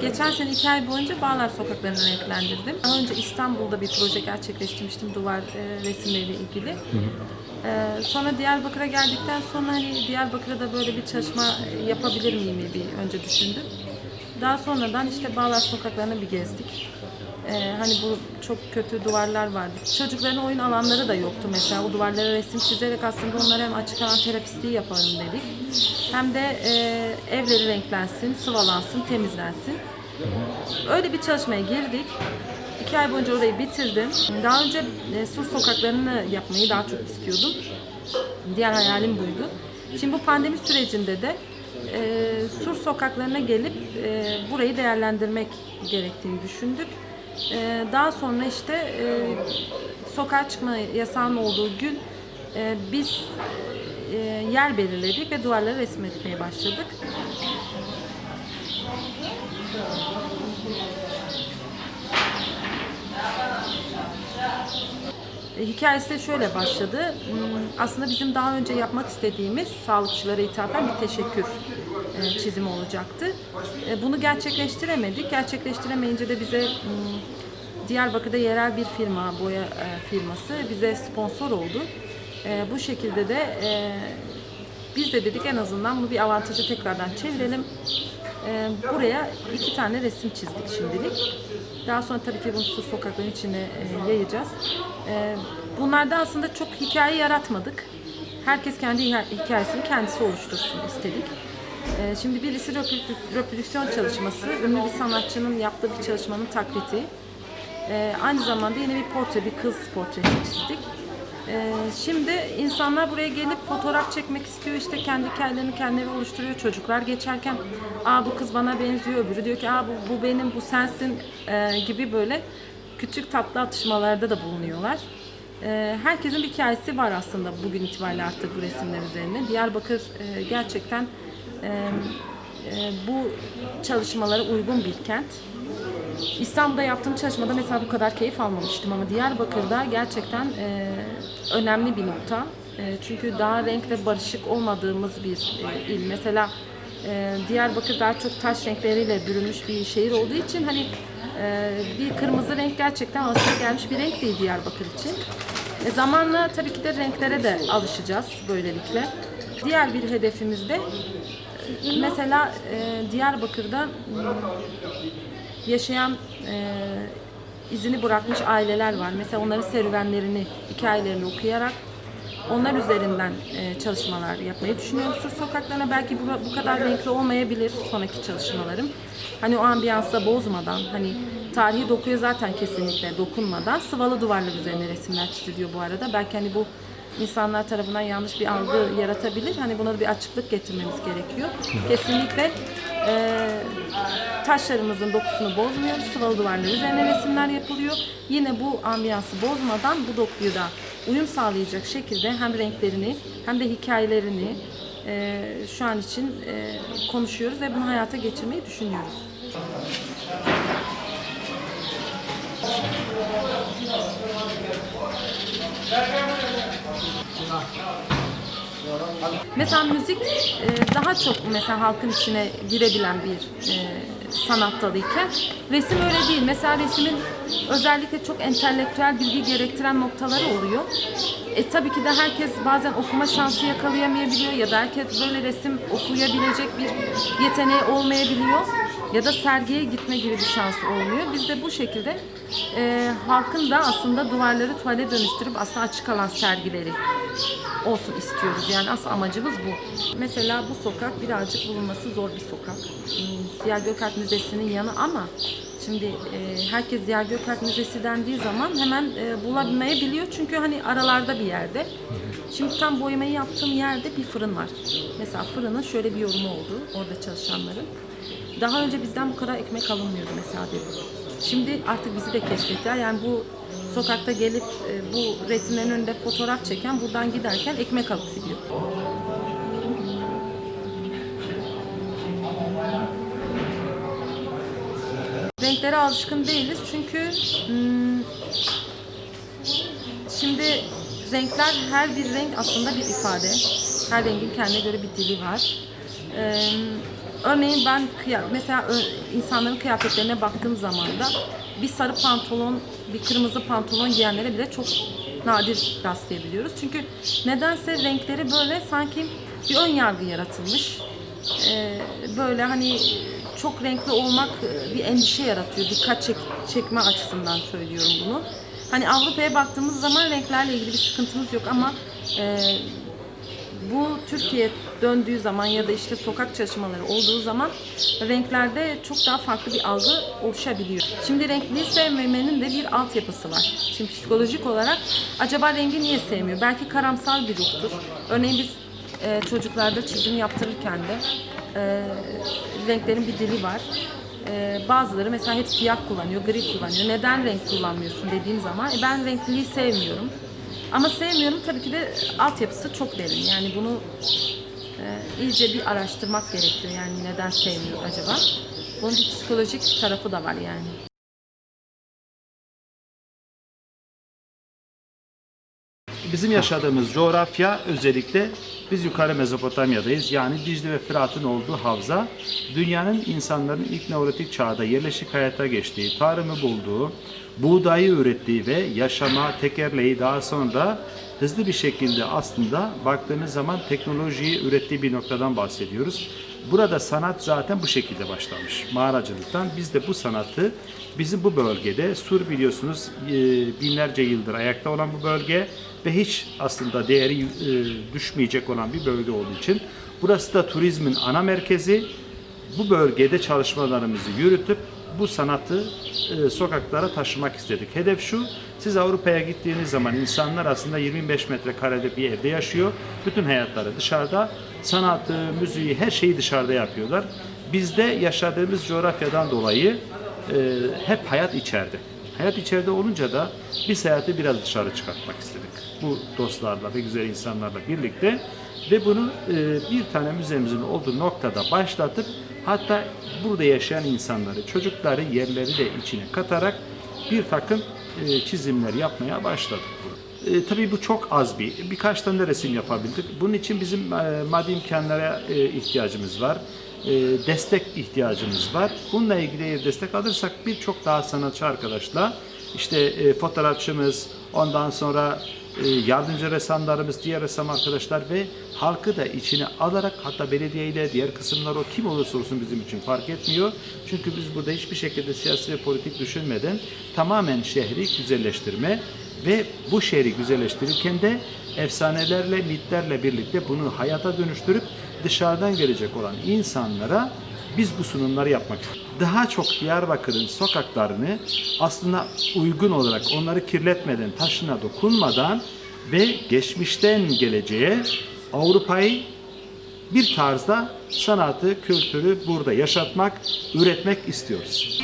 Geçen sene iki ay boyunca Bağlar sokaklarını renklendirdim. Daha önce İstanbul'da bir proje gerçekleştirmiştim duvar e, resimleriyle ilgili. E, sonra Diyarbakır'a geldikten sonra hani Diyarbakır'da da böyle bir çalışma yapabilir miyim bir önce düşündüm. Daha sonradan işte Bağlar sokaklarını bir gezdik. Ee, hani bu çok kötü duvarlar vardı. Çocukların oyun alanları da yoktu mesela. O duvarlara resim çizerek aslında onlara hem açık alan terapistliği yapalım dedik. Hem de e, evleri renklensin, sıvalansın, temizlensin. Öyle bir çalışmaya girdik. İki ay boyunca orayı bitirdim. Daha önce e, sur sokaklarını yapmayı daha çok istiyordum. Diğer hayalim buydu. Şimdi bu pandemi sürecinde de e, sur sokaklarına gelip e, burayı değerlendirmek gerektiğini düşündük. E, daha sonra işte e, sokağa çıkma yasağının olduğu gün e, biz e, yer belirledik ve duvarları resmetmeye başladık. Hikayesi de şöyle başladı. Hmm, Aslında bizim daha önce yapmak istediğimiz sağlıkçılara ithafen bir teşekkür e, çizimi olacaktı. E, Bunu gerçekleştiremedik. Gerçekleştiremeyince de bize hmm, Diyarbakır'da yerel bir firma, boya e, firması bize sponsor oldu. Bu şekilde de biz de dedik en azından bunu bir avantaja tekrardan çevirelim. Ee, buraya iki tane resim çizdik şimdilik. Daha sonra tabii ki bunu sokakların içine e, yayacağız. Ee, bunlarda aslında çok hikaye yaratmadık. Herkes kendi hi- hikayesini kendisi oluştursun istedik. Ee, şimdi birisi reprodü- reprodüksiyon çalışması, ünlü bir sanatçının yaptığı bir çalışmanın taklidi. Ee, aynı zamanda yine bir portre, bir kız portresi çizdik. Ee, şimdi insanlar buraya gelip fotoğraf çekmek istiyor. İşte kendi hikayelerini kendileri oluşturuyor. Çocuklar geçerken aa bu kız bana benziyor. Öbürü diyor ki aa bu, bu benim, bu sensin ee, gibi böyle küçük tatlı atışmalarda da bulunuyorlar. Ee, herkesin bir hikayesi var aslında bugün itibariyle artık bu resimler üzerine. Diyarbakır e, gerçekten e, e, bu çalışmalara uygun bir kent. İstanbul'da yaptığım çalışmada mesela bu kadar keyif almamıştım ama Diyarbakır'da gerçekten e, önemli bir nokta. E, çünkü daha renkle barışık olmadığımız bir e, il. Mesela e, Diyarbakır daha çok taş renkleriyle bürünmüş bir şehir olduğu için hani e, bir kırmızı renk gerçekten alışık gelmiş bir renk değil Diyarbakır için. E, zamanla tabii ki de renklere de alışacağız böylelikle. Diğer bir hedefimiz de e, mesela e, Diyarbakır'da yaşayan e, izini bırakmış aileler var. Mesela onların serüvenlerini, hikayelerini okuyarak onlar üzerinden e, çalışmalar yapmayı düşünüyorum. Sur sokaklarına belki bu, bu kadar renkli olmayabilir sonraki çalışmalarım. Hani o ambiyansa bozmadan, hani tarihi dokuya zaten kesinlikle dokunmadan sıvalı duvarlar üzerine resimler çiziliyor bu arada. Belki hani bu insanlar tarafından yanlış bir algı yaratabilir. Hani buna da bir açıklık getirmemiz gerekiyor. Kesinlikle e, taşlarımızın dokusunu bozmuyoruz. Sıvalı duvarlar üzerine resimler yapılıyor. Yine bu ambiyansı bozmadan bu dokuyu da uyum sağlayacak şekilde hem renklerini hem de hikayelerini e, şu an için e, konuşuyoruz ve bunu hayata geçirmeyi düşünüyoruz. Mesela müzik e, daha çok mesela halkın içine girebilen bir e, sanat dalıyken resim öyle değil. Mesela resmin özellikle çok entelektüel bilgi gerektiren noktaları oluyor. E tabii ki de herkes bazen okuma şansı yakalayamayabiliyor ya da herkes böyle resim okuyabilecek bir yeteneği olmayabiliyor ya da sergiye gitme gibi bir şans olmuyor. Biz de bu şekilde e, halkın da aslında duvarları tuvale dönüştürüp aslında açık alan sergileri olsun istiyoruz. Yani asıl amacımız bu. Mesela bu sokak birazcık bulunması zor bir sokak. Hmm, Ziya Gökalp Müzesi'nin yanı ama şimdi e, herkes Ziya Gökalp Müzesi dendiği zaman hemen e, bulamayabiliyor. Çünkü hani aralarda bir yerde. Şimdi tam boyamayı yaptığım yerde bir fırın var. Mesela fırının şöyle bir yorumu oldu orada çalışanların. Daha önce bizden bu kadar ekmek alınmıyordu mesela dedi. Şimdi artık bizi de keşfettiler. Yani bu sokakta gelip e, bu resimlerin önünde fotoğraf çeken buradan giderken ekmek alıp gidiyor. Renklere alışkın değiliz çünkü hmm, şimdi renkler her bir renk aslında bir ifade. Her rengin kendine göre bir dili var. Ee, Örneğin ben mesela insanların kıyafetlerine baktığım zaman da bir sarı pantolon, bir kırmızı pantolon giyenlere bile çok nadir rastlayabiliyoruz. Çünkü nedense renkleri böyle sanki bir ön yargı yaratılmış. Ee, böyle hani çok renkli olmak e, bir endişe yaratıyor. Dikkat çek- çekme açısından söylüyorum bunu. Hani Avrupa'ya baktığımız zaman renklerle ilgili bir sıkıntımız yok ama e, bu Türkiye döndüğü zaman ya da işte sokak çalışmaları olduğu zaman renklerde çok daha farklı bir algı oluşabiliyor. Şimdi renkliyi sevmemenin de bir altyapısı var. Şimdi psikolojik olarak acaba rengi niye sevmiyor? Belki karamsar bir ruhtur. Örneğin biz e, çocuklarda çizim yaptırırken de e, renklerin bir dili var. E, bazıları mesela hep siyah kullanıyor, gri kullanıyor. Neden renk kullanmıyorsun dediğim zaman e, ben renkliliği sevmiyorum. Ama sevmiyorum tabii ki de altyapısı çok derin. Yani bunu e, iyice bir araştırmak gerekiyor. Yani neden sevmiyor acaba? Bunun bir psikolojik tarafı da var yani. Bizim yaşadığımız coğrafya özellikle biz yukarı Mezopotamya'dayız. Yani Dicle ve Fırat'ın olduğu havza dünyanın insanların ilk Neolitik çağda yerleşik hayata geçtiği, tarımı bulduğu, buğdayı ürettiği ve yaşama, tekerleği daha sonra hızlı bir şekilde aslında baktığınız zaman teknolojiyi ürettiği bir noktadan bahsediyoruz. Burada sanat zaten bu şekilde başlamış. Mağaracılıktan biz de bu sanatı bizim bu bölgede Sur biliyorsunuz e, binlerce yıldır ayakta olan bu bölge ve hiç aslında değeri e, düşmeyecek olan bir bölge olduğu için burası da turizmin ana merkezi. Bu bölgede çalışmalarımızı yürütüp bu sanatı e, sokaklara taşımak istedik. Hedef şu, siz Avrupa'ya gittiğiniz zaman insanlar aslında 25 metrekarede bir evde yaşıyor. Bütün hayatları dışarıda. Sanatı, müziği, her şeyi dışarıda yapıyorlar. Bizde yaşadığımız coğrafyadan dolayı e, hep hayat içeride. Hayat içeride olunca da biz hayatı biraz dışarı çıkartmak istedik. Bu dostlarla ve güzel insanlarla birlikte ve bunu e, bir tane müzemizin olduğu noktada başlatıp hatta burada yaşayan insanları, çocukları, yerleri de içine katarak bir takım e, çizimler yapmaya başladık. E, tabii bu çok az bir, birkaç tane de resim yapabildik. Bunun için bizim e, maddi imkanlara e, ihtiyacımız var. E, destek ihtiyacımız var. Bununla ilgili destek alırsak birçok daha sanatçı arkadaşla işte fotoğrafçımız, ondan sonra yardımcı ressamlarımız, diğer ressam arkadaşlar ve halkı da içine alarak hatta belediyeyle diğer kısımlar o kim olursa olsun bizim için fark etmiyor. Çünkü biz burada hiçbir şekilde siyasi ve politik düşünmeden tamamen şehri güzelleştirme ve bu şehri güzelleştirirken de efsanelerle, mitlerle birlikte bunu hayata dönüştürüp dışarıdan gelecek olan insanlara biz bu sunumları yapmak istiyoruz. Daha çok Diyarbakır'ın sokaklarını aslında uygun olarak onları kirletmeden, taşına dokunmadan ve geçmişten geleceğe Avrupa'yı bir tarzda sanatı, kültürü burada yaşatmak, üretmek istiyoruz.